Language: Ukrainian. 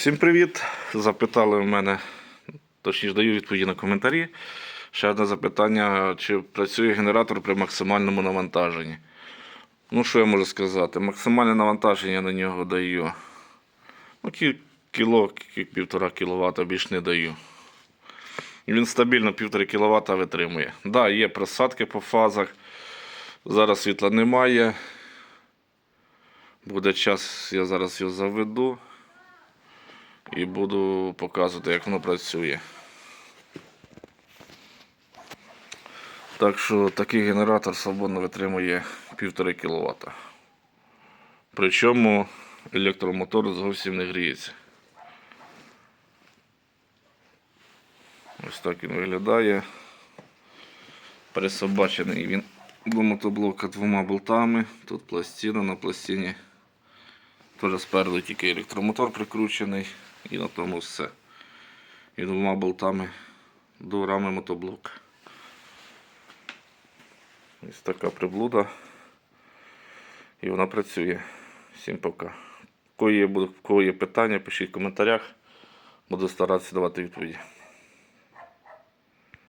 Всім привіт! Запитали в мене, точніше даю відповіді на коментарі. Ще одне запитання, чи працює генератор при максимальному навантаженні. Ну, що я можу сказати? Максимальне навантаження на нього даю. Ну, кіло, кі- півтора кіловата більш не даю. Він стабільно півтора кіловата витримує. Так, да, є просадки по фазах. Зараз світла немає. Буде час, я зараз його заведу і буду показувати, як воно працює. Так що такий генератор свободно витримує 1,5 кВт. Причому електромотор зовсім не гріється. Ось так він виглядає. Присобачений він до мотоблока двома болтами. Тут пластина на пластині. Теж спереду тільки електромотор прикручений і на тому все. І двома болтами до рами мотоблока. Ось така приблуда. І вона працює. Всім пока. Кого кого є питання, пишіть в коментарях. Буду старатися давати відповіді.